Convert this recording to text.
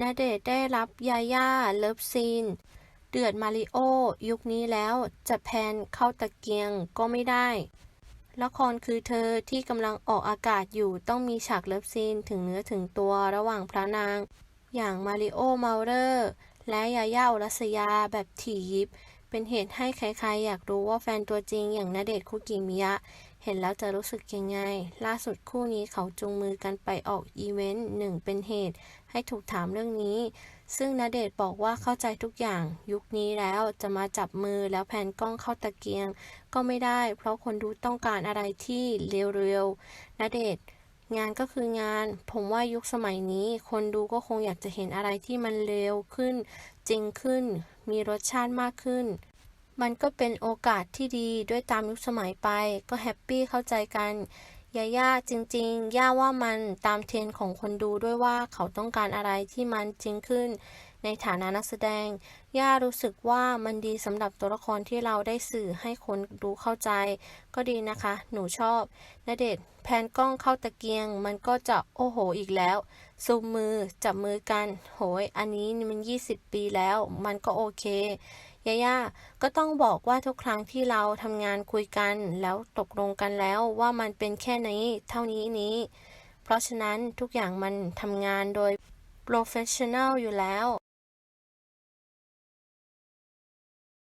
ณเดชได้รับยาย่าเลิฟซีน เดือดมาริโอ ยุคนี้แล้วจะแพนเข้าตะเกียงก็ไม่ได้ ละครคือเธอที่กำลังออกอากาศอยู่ต้องมีฉากเลิฟซีนถึงเนื้อถึงตัวระหว่างพระนาง อย่างมาริโอเมาเลอร์ และยาย่าอรัสยาแบบถี่ยิบ เป็นเหตุให้ใครๆ อยากรู้ว่าแฟนตัวจริงอย่างณเดชน์คุกิมิยะ เห็นแล้วจะรู้สึกยังไง ล่าสุดคู่นี้เขาจูงมือกันไปออกอีเวนต์หนึ่งเป็นเหตุให้ถูกถามเรื่องนี้ ซึ่งณเดชน์บอกว่าเข้าใจทุกอย่าง ยุคนี้แล้วจะมาจับมือแล้วแพนกล้องเข้าตะเกียง ก็ไม่ได้ เพราะคนดูต้องการอะไรที่เร็วๆณเดชน์ งานก็คืองาน ผมว่ายุคสมัยนี้ คนดูก็คงอยากจะเห็นอะไรที่มันเร็วขึ้น จริงขึ้น มีรสชาติมากขึ้น มันก็เป็นโอกาสที่ดีด้วยตามยุคสมัยไป ก็แฮปปี้เข้าใจกัน ยาย่าจริงๆ ย่าว่ามันตามเทรนของคนดูด้วยว่าเขาต้องการอะไรที่มันจริงขึ้น ในฐานะนักแสดง ย่ารู้สึกว่ามันดีสำหรับตัวละครที่เราได้สื่อให้คนดูเข้าใจ ก็ดีนะคะ หนูชอบณเดชแพนกล้องเข้าตะเกียง มันก็จะโอ้โหอีกแล้วซูมมือจับมือกัน โหย อันนี้มัน 20 ปีแล้ว มันก็โอเค ยาย่าก็ต้องบอกว่าทุกครั้งที่เราทำงานคุยกัน แล้วตกลงกันแล้วว่ามันเป็นแค่นี้เท่านี้นี้ เพราะฉะนั้นทุกอย่างมันทำงานโดย professional อยู่แล้ว